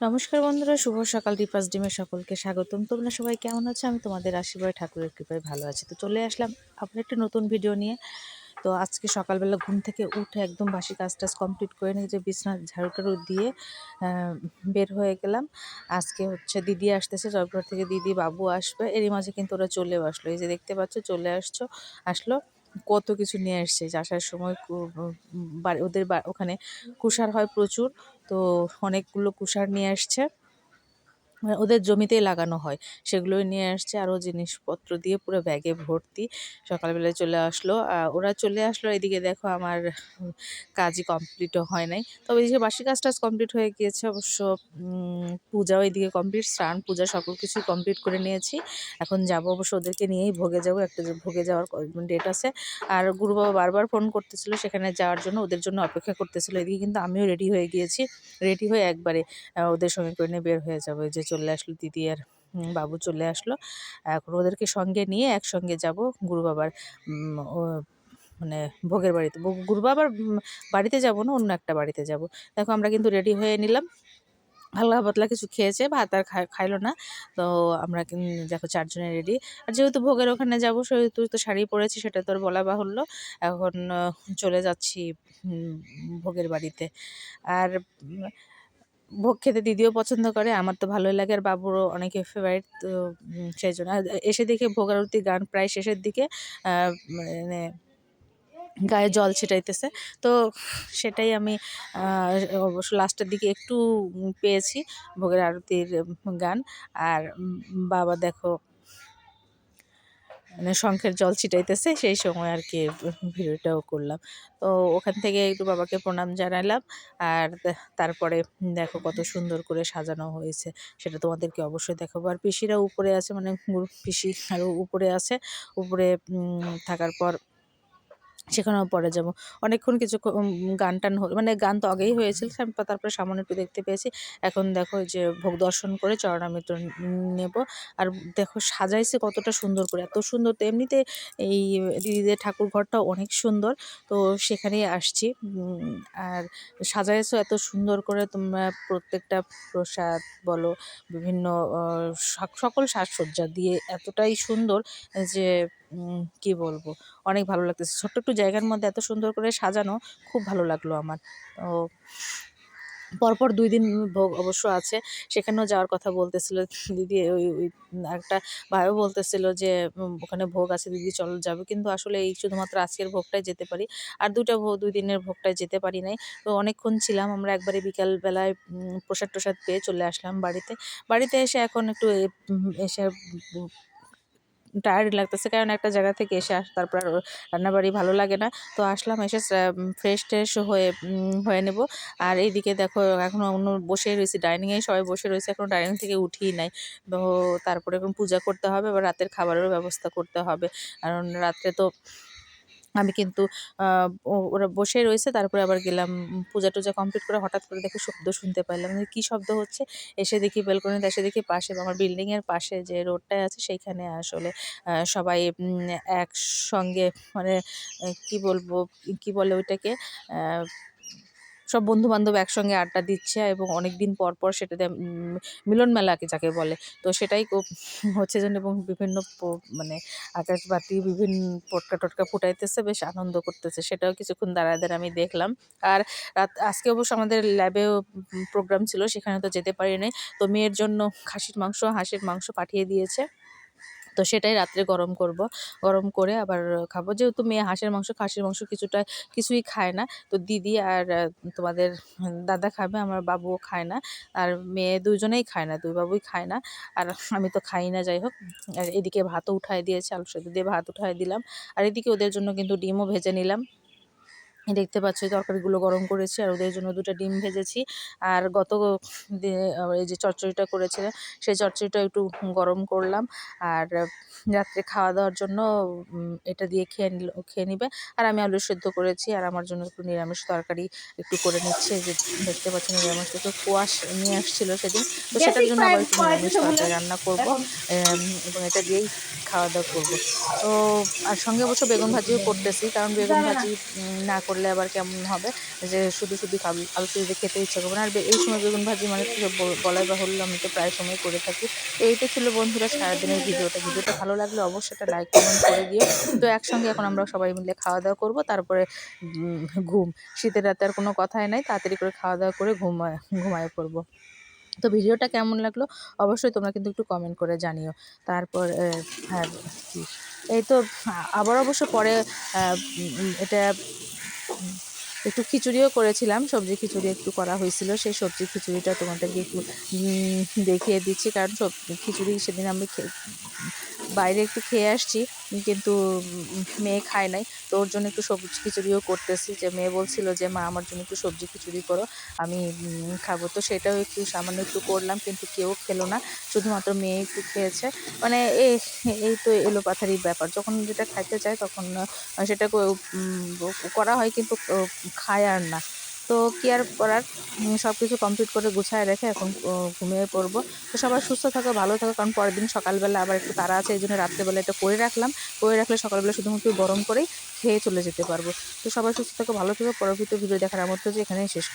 নমস্কার বন্ধুরা, শুভ সকাল। দীপাস ডিমের সকলকে স্বাগতম। তোমরা সবাই কেমন আছো? আমি তোমাদের আশীর্বাদ, ঠাকুরের কৃপায় ভালো আছি। তো চলে আসলাম আবার একটা নতুন ভিডিও নিয়ে। তো আজকে সকালবেলা ঘুম থেকে উঠে একদম বাসি কাজ টাজ কমপ্লিট করে নিয়ে যে বিছনার ঝাড়ু টাড়ু দিয়ে বের হয়ে গেলাম। আজকে হচ্ছে দিদি আসতেছে জয়পুর থেকে দিদি বাবু আসবে। এরই মাঝে কিন্তু ওরা চলেও আসলো। এই যে দেখতে পাচ্ছ, চলে আসছো, আসলো। কত কিছু নিয়ে আসছে চাষার সময় ওদের ওখানে কুষার হয় প্রচুর, তো অনেকগুলো কুষার নিয়ে আসছে মানে ওদের জমিতেই লাগানো হয়। সেগুলোই নিয়ে আসছে, আরও জিনিসপত্র দিয়ে পুরো ব্যাগে ভর্তি। সকালবেলায় চলে আসলো। ওরা চলে আসলো, এদিকে দেখো আমার কাজই কমপ্লিটও হয় নাই। তবে এদিকে বাসি কাজ টাজ কমপ্লিট হয়ে গিয়েছে অবশ্য পূজাও এদিকে কমপ্লিট, স্নান, পূজা সকল কিছু কমপ্লিট করে নিয়েছি। এখন যাব অবশ্য ওদেরকে নিয়েই ভোগে যাব, একটা ভোগে যাওয়ার ডেট আছে। আর গুরু বাবা বারবার ফোন করতেছিল সেখানে যাওয়ার জন্য, ওদের জন্য অপেক্ষা করতেছিল। এদিকে কিন্তু আমিও রেডি হয়ে গিয়েছি রেডি হয়ে একবারে ওদের সঙ্গে করে নিয়ে বের হয়ে যাব। যে চলে আসলো, দিদি আর বাবু চলে আসলো। এখন ওদেরকে সঙ্গে নিয়ে একসঙ্গে যাব গুরু বাবার মানে ভোগের বাড়িতে। গুরু বাবার বাড়িতে যাব না, অন্য একটা বাড়িতে যাব। দেখো আমরা কিন্তু রেডি হয়ে নিলাম। হালকা পাতলা কিছু খেয়েছে, ভাত আর খাই- খাইলো না। তো আমরা দেখো চারজনে রেডি। আর যেহেতু ভোগের ওখানে যাব, সেহেতু তো শাড়ি পরেছি, সেটা তোর বলা বাহুল্য। এখন চলে যাচ্ছি ভোগের বাড়িতে। আর ভোগ খেতে দিদিও পছন্দ করে, আমার তো ভালোই লাগে আর বাবুরও অনেকে ফেভারিট তো সেই জন্য। এসে দেখে ভোগ আরতি গান প্রায় শেষের দিকে মানে গায়ে জল ছিটাইতেছে। তো সেটাই আমি অবশ্য লাস্টের দিকে একটু পেয়েছি ভোগের আরতির গান। আর বাবা দেখো মানে শঙ্খের জল ছিটাইতেছে, সেই সময় আর কি ভিডিওটাও করলাম। তো ওখান থেকে একটু বাবাকে প্রণাম জানালাম আর তারপরে দেখো কত সুন্দর করে সাজানো হয়েছে, সেটা তোমাদেরকে অবশ্যই দেখাবো। আর পিসিরা উপরে আছে মানে পিসি আরও উপরে আছে, উপরে থাকার পর সেখানেও পরে যাব। অনেকক্ষণ কিছু গান টান হলো মানে গান তো আগেই হয়েছিল তারপরে সামনে একটু দেখতে পেয়েছি। এখন দেখো যে ভোগ দর্শন করে চরণামৃত নেব। আর দেখো সাজাইছে কতটা সুন্দর করে, এত সুন্দর তো এমনিতে এই দিদিদের ঠাকুর ঘরটা অনেক সুন্দর। তো সেখানেই আসছি আর সাজাইছো এত সুন্দর করে তোমরা প্রত্যেকটা প্রসাদ বলো, বিভিন্ন সকল সাজসজ্জা দিয়ে এতটাই সুন্দর যে কি বলব? অনেক ভালো লাগতেছে। ছোট্ট একটু জায়গার মধ্যে এত সুন্দর করে সাজানো খুব ভালো লাগল আমার। তো পরপর দুই দিন ভোগ অবশ্য আছে। সেখানেও যাওয়ার কথা বলতেছিল। দিদি ওই একটা ভাইও বলতেছিল যে ওখানে ভোগ আছে, দিদি চল যাবে। কিন্তু আসলে এই শুধুমাত্র আজকের ভোগটাই যেতে পারি। আর দুইটা ভোগ, দুই দিনের ভোগটাই যেতে পারি নাই। তো অনেকক্ষণ ছিলাম আমরা একবারে বিকাল বেলায় প্রসাদ টোসাদ পেয়ে চলে আসলাম বাড়িতে। বাড়িতে এসে এখন একটু এসে টায়ার্ড লাগতেছে। কারণ একটা জায়গা থেকে এসে আস, তারপর রান্নাবাড়ি ভালো লাগে না। তো আসলাম এসে ফ্রেশ ট্রেশ হয়ে হয়ে নেব। আর এইদিকে দেখো এখনও অন্য বসে রয়েছি। ডাইনিংয়ে সবাই বসে রয়েছে। এখন ডাইনিং থেকে উঠিই নাই। তো তারপরে এখন পূজা করতে হবে। বা রাতের খাবারেরও ব্যবস্থা করতে হবে। কারণ রাত্রে তো আমি কিন্তু ওরা বসে রয়েছে, তারপরে আবার গেলাম পূজা টুজা কমপ্লিট করে হঠাৎ করে দেখে শব্দ শুনতে পাইলাম। কি শব্দ হচ্ছে? এসে দেখি বেলকনিতে এসে দেখি পাশে, আমার বিল্ডিংয়ের পাশে যে রোডটায় আছে, সেইখানে আসলে সবাই একসঙ্গে মানে কি বলব, কি বলে ওইটাকে সব বন্ধু বান্ধব একসঙ্গে আড্ডা দিচ্ছে এবং অনেক দিন পর পর সেটাতে মিলন মেলাকে যাকে বলে। তো সেটাই হচ্ছে যেন এবং বিভিন্ন মানে আকাশবাতি, বিভিন্ন পটকা টটকা ফুটাইতেছে, বেশ আনন্দ করতেছে। সেটাও কিছুক্ষণ দাঁড়ায় দাঁড়ায় আমি দেখলাম। আর রাত, আজকে অবশ্য আমাদের ল্যাবেও প্রোগ্রাম ছিল, সেখানে তো যেতে পারি নাই তো মেয়ের জন্য খাসির মাংস, হাঁসের মাংস পাঠিয়ে দিয়েছে। তো সেটাই রাত্রে গরম করব। গরম করে আবার খাব। যেহেতু মেয়ে হাঁসের মাংস, খাসির মাংস কিছুটা, কিছুই খায় না। তো দিদি আর তোমাদের দাদা খাবে, আমার বাবুও খায় না। আর মেয়ে দুজনেই খায় না, দুই বাবুই খায় না। আর আমি তো খাই না, যাই হোক। আর এদিকে ভাতও উঠায় দিয়েছে আলু সেদ্ধ দিয়ে ভাত উঠায় দিলাম। আর এদিকে ওদের জন্য কিন্তু ডিমও ভেজে নিলাম। দেখতে পাচ্ছ তরকারিগুলো গরম করেছি আর ওদের জন্য দুটো ডিম ভেজেছি। আর গত দিনে এই যে চচ্চড়িটা করেছিলাম সেই চচ্চড়িটা একটু গরম করলাম। আর রাত্রে খাওয়া দাওয়ার জন্য এটা দিয়ে খেয়ে নিল খেয়ে নিবে। আর আমি আলু সেদ্ধ করেছি আর আমার জন্য একটু নিরামিষ তরকারি একটু করে নিচ্ছে। যে দেখতে পাচ্ছেন নিরামিষ একটু কোয়াশ নিয়ে আসছিল সেদিন। তো সেটার জন্য আবার একটু নিরামিষ তরকারি রান্না করব। এবং এটা দিয়েই খাওয়া দাওয়া করব। তো আর সঙ্গে অবশ্য বেগুন ভাজিও করতেছি কারণ বেগুন ভাজি না করে করলে আবার কেমন হবে? যে শুধু শুধু আলু আলু সিদ্ধ খেতে ইচ্ছা করবে না। আর এই সময় বেগুন ভাজি মানে তো বলাই বাহুল্য, আমি তো প্রায় সময় করে থাকি। তো এইটা ছিল বন্ধুরা সারাদিনের ভিডিওটা। ভিডিওটা ভালো লাগলে অবশ্যই একটা লাইক কমেন্ট করে দিও। তো একসঙ্গে এখন আমরা সবাই মিলে খাওয়া দাওয়া করব। তারপরে ঘুম। শীতের রাতে আর কোনো কথাই নাই। তাড়াতাড়ি করে খাওয়া দাওয়া করে ঘুমায় ঘুমায় পড়ব। তো ভিডিওটা কেমন লাগল? অবশ্যই তোমরা কিন্তু একটু কমেন্ট করে জানিও। তারপর হ্যাঁ এই তো আবার অবশ্য পরে এটা out একটু খিচুড়িও করেছিলাম, সবজি খিচুড়ি একটু করা হয়েছিল, সেই সবজি খিচুড়িটা তোমাদেরকে একটু দেখিয়ে দিচ্ছি, কারণ সব খিচুড়ি সেদিন আমি বাইরে একটু খেয়ে আসছি, কিন্তু মেয়ে খায় নাই, তো ওর জন্য একটু সবজি খিচুড়িও করতেছি, যে মেয়ে বলছিল যে, মা, আমার জন্য একটু সবজি খিচুড়ি করো, আমি খাব। তো সেটাও একটু সামান্য একটু করলাম, কিন্তু কেউ খেলো না, শুধুমাত্র মেয়ে একটু খেয়েছে মানে এই এই তো এলোপাথারি ব্যাপার, যখন যেটা খাইতে চায় তখন, সেটা করা হয়, কিন্তু খায় আর না। তো কি আর করার? সব কিছু কমপ্লিট করে গুছায় রেখে এখন ঘুমিয়ে পড়ব। তো সবাই সুস্থ থাকো, ভালো থাকো, কারণ পরের দিন সকালবেলা আবার একটু তারা আছে এই জন্য রাত্রেবেলা এটা করে রাখলাম। করে রাখলে সকালবেলা শুধুমাত্র গরম করেই খেয়ে চলে যেতে পারব। তো সবাই সুস্থ থাকো, ভালো থাকো, পরবর্তী ভিডিও দেখার আমন্ত্রণ যে এখানেই শেষ